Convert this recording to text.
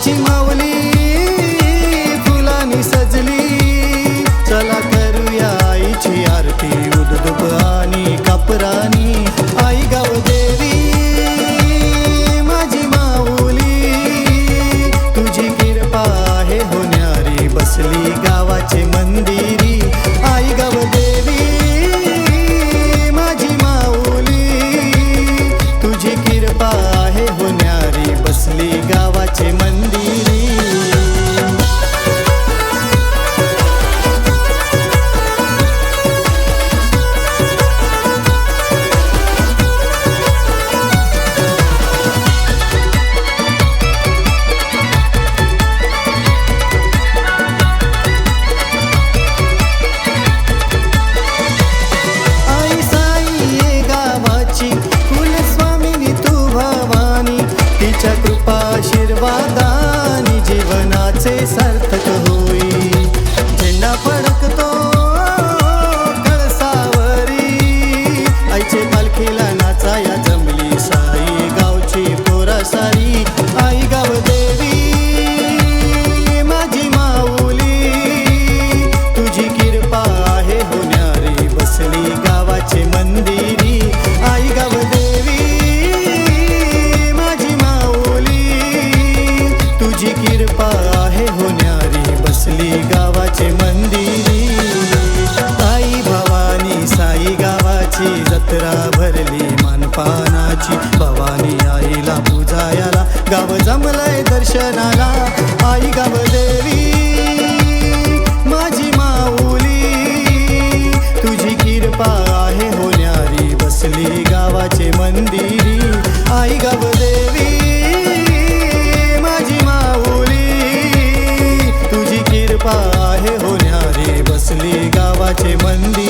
കൊച്ചി गाव जमलाय दर्शनाला. आई गाव देवी माझी माऊली. तुझी कृपा आहे होण्यारी बसली गावाचे मंदिरी. आई गाव देवी माझी माऊली. तुझी कृपा आहे होण्यारी बसली गावाचे मंदिर.